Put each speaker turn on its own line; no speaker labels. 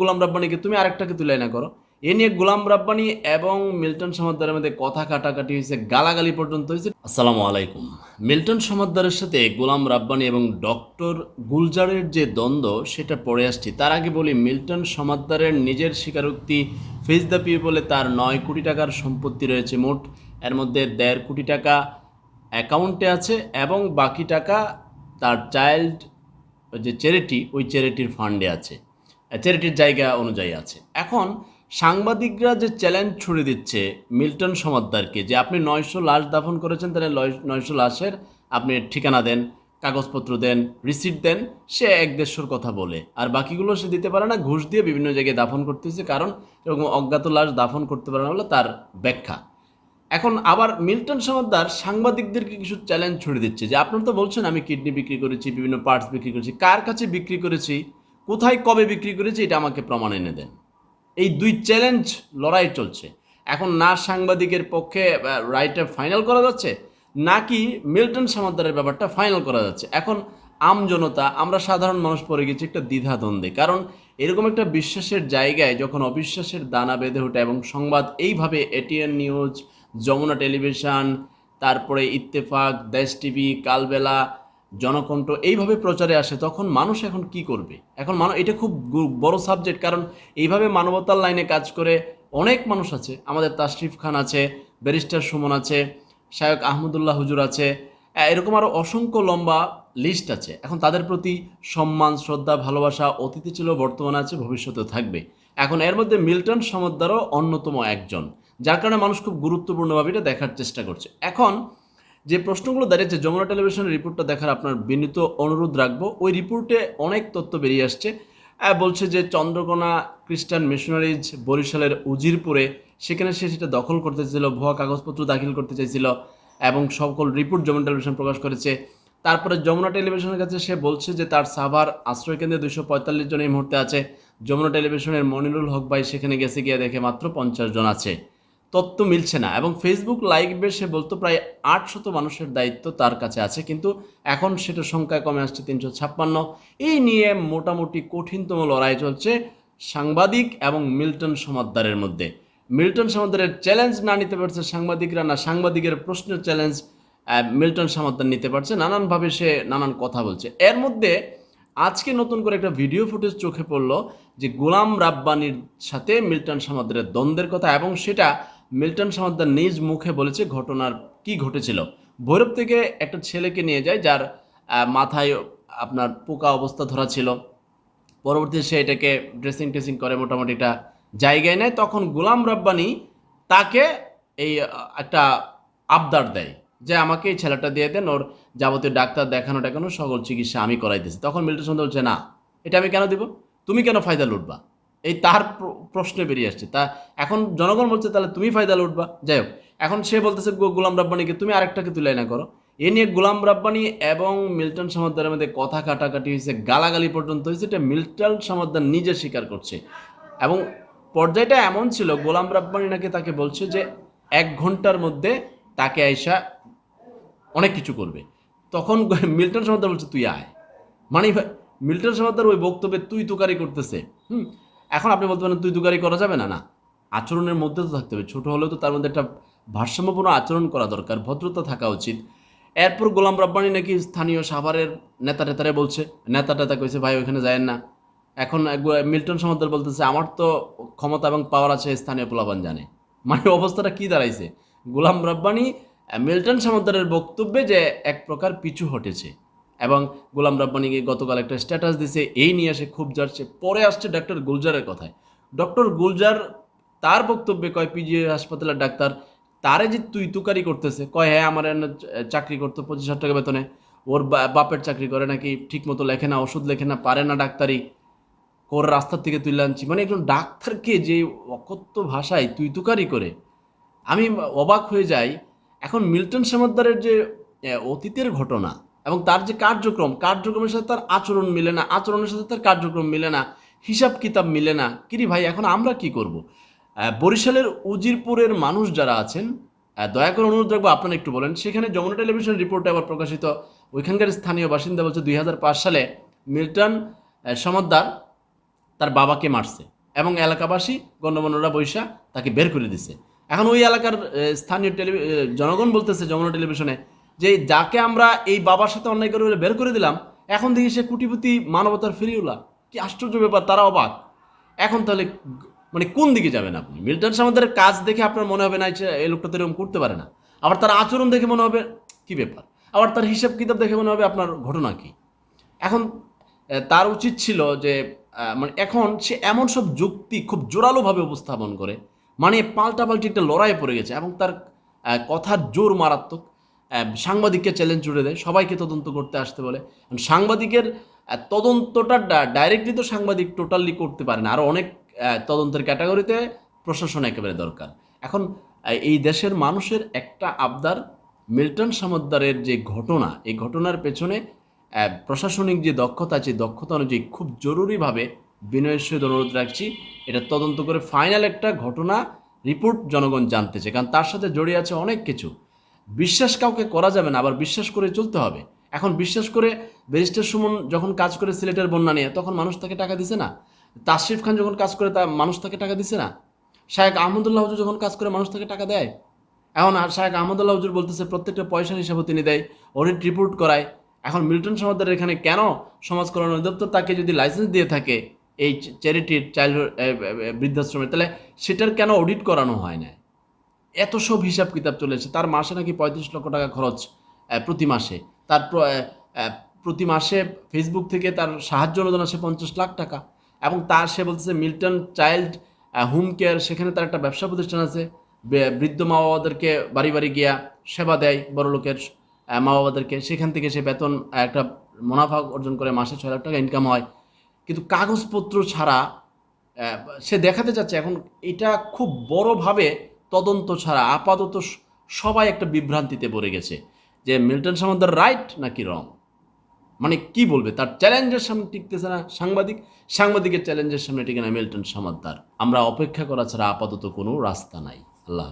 গোলাম রাব্বানিকে, তুমি আরেকটাকে তুলে না করো। এ নিয়ে গোলাম রাব্বানি এবং মিল্টন সমাদ্দারের মধ্যে কথা কাটাকাটি হয়েছে, গালাগালি পর্যন্ত হয়েছে। আসসালামু আলাইকুম। মিল্টন সমাদ্দারের সাথে গোলাম রাব্বানি এবং ডক্টর গুলজারের যে দ্বন্দ্ব, সেটা পড়ে আসছি। তার আগে বলি, মিল্টন সমাদ্দারের নিজের স্বীকারোক্তি ফেস দ্য পিপলে তার নয় কোটি টাকার সম্পত্তি রয়েছে মোট। এর মধ্যে দেড় কোটি টাকা অ্যাকাউন্টে আছে এবং বাকি টাকা তার চাইল্ড যে চ্যারিটি ওই চ্যারিটির ফান্ডে আছে। চ্যারিটির জায়গা অনুযায়ী আছে। এখন সাংবাদিকরা যে চ্যালেঞ্জ ছুড়ে দিচ্ছে মিল্টন সমাদ্দারকে যে আপনি নয়শো লাশ দাফন করেছেন, তাহলে নয়- নয়শো লাশের আপনি ঠিকানা দেন, কাগজপত্র দেন রিসিট দেন, সে এক দেড়শোর কথা বলে। আর বাকিগুলো সে দিতে পারে না, ঘুষ দিয়ে বিভিন্ন জায়গায় দাফন করতেছে কারণ এরকম অজ্ঞাত লাশ দাফন করতে পারে না বলে তার ব্যাখ্যা। এখন আবার মিল্টন সমাদ্দার সাংবাদিকদেরকে কিছু চ্যালেঞ্জ ছুড়ে দিচ্ছে যে আপনারা তো বলছেন আমি কিডনি বিক্রি করেছি, বিভিন্ন পার্টস বিক্রি করেছি, কার কাছে বিক্রি করেছি? কোথায় কবে বিক্রি করেছি এটা আমাকে প্রমাণ এনে দেন। এই দুই চ্যালেঞ্জ লড়াই চলছে। এখন না সাংবাদিকের পক্ষে রাইটে ফাইনাল করা যাচ্ছে, নাকি মিল্টন সমাদ্দারের ব্যাপারটা ফাইনাল করা যাচ্ছে। এখন আম জনতা, আমরা সাধারণ মানুষ পড়ে গেছি একটা দ্বিধাদ্বন্দ্বে। কারণ এরকম একটা বিশ্বাসের জায়গায় যখন অবিশ্বাসের দানা বেঁধে ওঠে এবং সংবাদ এইভাবে এটিএন নিউজ যমুনা টেলিভিশন, তারপরে ইত্তেফাক, দেশ টিভি, কালবেলা জনকণ্ঠ এইভাবে প্রচারে আসে, তখন মানুষ এখন কি করবে? এখন মানুষ এটা খুব বড় সাবজেক্ট কারণ এইভাবে মানবতার লাইনে কাজ করে অনেক মানুষ আছে। আমাদের তাশরিফ খান আছে, ব্যারিস্টার সুমন আছে শায়ক আহমদুল্লাহ হুজুর আছে এরকম আরও অসংখ্য লম্বা লিস্ট আছে। এখন তাদের প্রতি সম্মান, শ্রদ্ধা, ভালোবাসা অতীতে ছিল, বর্তমানে আছে ভবিষ্যতে থাকবে। এখন এর মধ্যে মিল্টন সমদ্দারও অন্যতম একজন, যার কারণে মানুষ খুব গুরুত্বপূর্ণভাবে এটা দেখার চেষ্টা করছে। এখন যে প্রশ্নগুলো দাঁড়িয়েছে, যমুনা টেলিভিশনের রিপোর্টটা দেখার আপনার বিনীত অনুরোধ রাখব। ওই রিপোর্টে অনেক তথ্য বেরিয়ে আসছে। বলছে যে চন্দ্রকোনা খ্রিস্টান মিশনারিজ বরিশালের উজিরপুরে সেখানে সে সেটা দখল করতে চাইছিল, ভুয়া কাগজপত্র দাখিল করতে চাইছিল এবং সকল রিপোর্ট যমুনা টেলিভিশন প্রকাশ করেছে। তারপরে যমুনা টেলিভিশনের কাছে সে বলছে যে তার সাভার আশ্রয়কেন্দ্রে দুশো পঁয়তাল্লিশ জন এই মুহূর্তে আছে। যমুনা টেলিভিশনের মনিরুল হক ভাই সেখানে গেছে গিয়ে দেখে মাত্র পঞ্চাশ জন আছে। তথ্য মিলছে না এবং ফেসবুক লাইভে সে বলতো প্রায় আটশত মানুষের দায়িত্ব তার কাছে আছে, কিন্তু এখন সেটা সংখ্যা কমে আসছে তিনশো ছাপ্পান্ন। এই নিয়ে মোটামুটি কঠিনতম লড়াই চলছে সাংবাদিক এবং মিল্টন সমাদ্দারের মধ্যে। মিল্টন সমাদ্দারের চ্যালেঞ্জ না নিতে পারছে সাংবাদিকরা না, সাংবাদিকের প্রশ্নের চ্যালেঞ্জ মিল্টন সমাদ্দার নিতে পারছে। নানানভাবে সে নানান কথা বলছে। এর মধ্যে আজকে নতুন করে একটা ভিডিও ফুটেজ চোখে পড়ল যে গোলাম রাব্বানির সাথে মিল্টন সমাদ্দারের দ্বন্দ্বের কথা এবং সেটা মিল্টন সমাদ্দার নিজ মুখে বলেছে ঘটনার কি ঘটেছিল। ভৈরব থেকে একটা ছেলেকে নিয়ে যায় যার মাথায় আপনার পোকা অবস্থা ধরা ছিল। পরবর্তীতে সে এটাকে ড্রেসিং টেসিং করে, মোটামুটি একটা জায়গায় নেয়। তখন গোলাম রাব্বানি তাকে এই একটা আবদার দেয় যে আমাকে এই ছেলেটা দিয়ে দেন, ওর যাবতীয় ডাক্তার দেখানো টেখানো সকল চিকিৎসা আমি করাইতেছি। তখন মিল্টন সন্ধ্যা বলছে, না, এটা আমি কেন দিব? তুমি কেন ফায়দা লুটবা? এই তার প্র- প্রশ্নে বেরিয়ে আসছে। তা এখন জনগণ বলছে, তাহলে তুমি ফায়দা লুটবা? যাই হোক, এখন সে বলতেছে গোলাম রাব্বানিকে তুমি আরেকটাকে তুলে না করো। এ নিয়ে গোলাম রাব্বানি এবং মিল্টন সমাদ্দারের মধ্যে কথা কাটাকাটি হয়েছে, গালাগালি পর্যন্ত হয়েছে। এটা মিল্টন সমাদ্দার নিজে স্বীকার করছে। এবং পর্যায়টা এমন ছিল, গোলাম রাব্বানি নাকি তাকে বলছে যে, এক ঘণ্টার মধ্যে তাকে আইসা অনেক কিছু করবে। তখন মিল্টন সমাদ্দার বলছে, তুই আয়। মানে মিল্টন সমাদ্দার ওই বক্তব্যে তুই তুকারি করতেছে। হুম? এখন আপনি বলতে পারেন তুই তুকারি করা যাবে না না। আচরণের মধ্যে তো থাকতে হবে। ছোটো হলেও তো তার মধ্যে একটা ভারসাম্যপূর্ণ আচরণ করা দরকার, ভদ্রতা থাকা উচিত। এরপর গোলাম রাব্বানি নাকি স্থানীয় সাভারের নেতা টেতারে বলছে, নেতা টেতা কইছে, ভাই, ওইখানে যায়েন না। এখন মিল্টন সমাদ্দার বলতেছে, আমার তো ক্ষমতা এবং পাওয়ার আছে, স্থানীয় পোলাপান জানে। মানে অবস্থাটা কি দাঁড়াইছে? গোলাম রাব্বানি মিল্টন সমাদ্দারের বক্তব্যে যে এক প্রকার পিছু হটেছে। এবং গোলাম রাব্বানিকে গতকাল একটা স্ট্যাটাস দিছে, এই নিয়ে সে খুব যাচ্ছে পরে আসছে ডক্টর গুলজারের কথায়। ডক্টর গুলজার তার বক্তব্যে কয় পিজি হাসপাতালের ডাক্তার, তারে যে তুই তুকারি করতেছে। কয় হ্যাঁ আমার চাকরি করতো পঁচিশ হাজার টাকা বেতনে। ওর বাপের চাকরি করে নাকি ঠিক মতো লেখে না, ওষুধ লেখে না, পারে না ডাক্তারি। কোর রাস্তার থেকে তুলে আনছি। মানে একজন ডাক্তারকে যে অকথ্য ভাষায় তুই তুকারি করে, আমি অবাক হয়ে যাই। এখন মিল্টন সমাদ্দারের যে অতীতের ঘটনা এবং তার যে কার্যক্রম কার্যক্রমের সাথে তার আচরণ মিলে না আচরণের সাথে তার কার্যক্রম মিলে না হিসাব কিতাব মিলে না। কিরি ভাই এখন আমরা কি করব? বরিশালের উজিরপুরের মানুষ যারা আছেন দয়া করে অনুরোধ রাখব আপনারা একটু বলেন। সেখানে যমুনা টেলিভিশন রিপোর্টে আবার প্রকাশিত ওইখানকার স্থানীয় বাসিন্দা বলছে দুই হাজার পাঁচ সালে মিল্টন সমাদ্দার তার বাবাকে মারছে এবং এলাকাবাসী গণ্যমান্যরা বৈশা তাকে বের করে দিছে। এখন ওই এলাকার স্থানীয় টেলিভি এ, জনগণ বলতেছে যমুনা টেলিভিশনে যে যাকে আমরা এই বাবার সাথে অন্যায় করে বলে বের করে দিলাম, এখন দেখি সে কুটিপতি মানবতার ফিরিউলা কি আশ্চর্য ব্যাপার, তারা অবাক। এখন তাহলে মানে কোন দিকে যাবেন আপনি? মিল্টন সামাদের কাজ দেখে আপনার মনে হবে না এই লোকটা তো এরকম করতে পারে না। আবার তার আচরণ দেখে মনে হবে, কি ব্যাপার? আবার তার হিসাব কিতাব দেখে মনে হবে আপনার ঘটনা কি? এখন তার উচিত ছিল যে মানে এখন সে এমন সব যুক্তি খুব জোরালোভাবে উপস্থাপন করে মানে পাল্টাপাল্টি একটা লড়াইয়ে পড়ে গেছে এবং তার কথার জোর মারাত্মক। সাংবাদিককে চ্যালেঞ্জ জুড়ে দেয়, সবাইকে তদন্ত করতে আসতে বলে। সাংবাদিকের তদন্তটা ডাইরেক্টলি তো সাংবাদিক টোটালি করতে পারে না। আরও অনেক তদন্তের ক্যাটাগরিতে প্রশাসন একেবারে দরকার। এখন এই দেশের মানুষের একটা আবদার, মিল্টন সামদ্দারের যে ঘটনা, এই ঘটনার পেছনে প্রশাসনিক যে দক্ষতা আছে, দক্ষতা অনুযায়ী খুব জরুরিভাবে বিনয়ের সহিত অনুরোধ রাখছি। এটা তদন্ত করে ফাইনাল একটা ঘটনা রিপোর্ট জনগণ জানতে চায়। কারণ তার সাথে জড়িয়ে আছে অনেক কিছু। বিশ্বাস কাউকে করা যাবে না, আবার বিশ্বাস করে চলতে হবে। এখন বিশ্বাস করে ব্যারিস্টার সুমন যখন কাজ করে সিলেটের বন্যা নিয়ে, তখন মানুষ তাকে টাকা দিছে না। তাশরিফ খান যখন কাজ করে, তা মানুষ তাকে টাকা দিছে না। শায়েক আহমদুল্লাহ হুজুর যখন কাজ করে, মানুষ তাকে টাকা দেয়। এখন আর শায়েক আহমদুল্লাহ হুজুর বলতেছে, প্রত্যেকটা পয়সার হিসাবও তিনি দেয় অডিট রিপোর্ট করায়। এখন মিল্টন সমাদার এখানে কেন সমাজ কল্যাণ অধিদপ্তর তাকে যদি লাইসেন্স দিয়ে থাকে, এই চ্যারিটির চাইল্ডহুড বৃদ্ধাশ্রমের তাহলে সেটার কেন অডিট করানো হয় না এত সব হিসাব কিতাব চলেছে তার মাসে নাকি পঁয়ত্রিশ লক্ষ টাকা খরচ প্রতি মাসে। তার প্রতি মাসে ফেসবুক থেকে তার সাহায্য অনুদান আসে পঞ্চাশ লাখ টাকা। এবং তার, সে বলতেছে মিল্টন চাইল্ড হোম কেয়ার সেখানে তার একটা ব্যবসা প্রতিষ্ঠান আছে। বৃদ্ধ মা বাবাদেরকে বাড়ি বাড়ি গিয়া সেবা দেয় বড় লোকের মা বাবাদেরকে সেখান থেকে সে বেতন একটা মুনাফা অর্জন করে মাসে ছয় লাখ টাকা ইনকাম হয়। কিন্তু কাগজপত্র ছাড়া সে দেখাতে চাচ্ছে। এখন এটা খুব বড়ভাবে তদন্ত ছাড়া আপাতত সবাই একটা বিভ্রান্তিতে পড়ে গেছে যে মিল্টন সামন্তার রাইট নাকি রং? মানে কি বলবে? তার চ্যালেঞ্জের সামনে টিকতেছে না সাংবাদিক, সাংবাদিকের চ্যালেঞ্জের সামনে টিকে না মিল্টন সামাদ্দার আমরা অপেক্ষা করা ছাড়া আপাতত কোনো রাস্তা নাই। আল্লাহ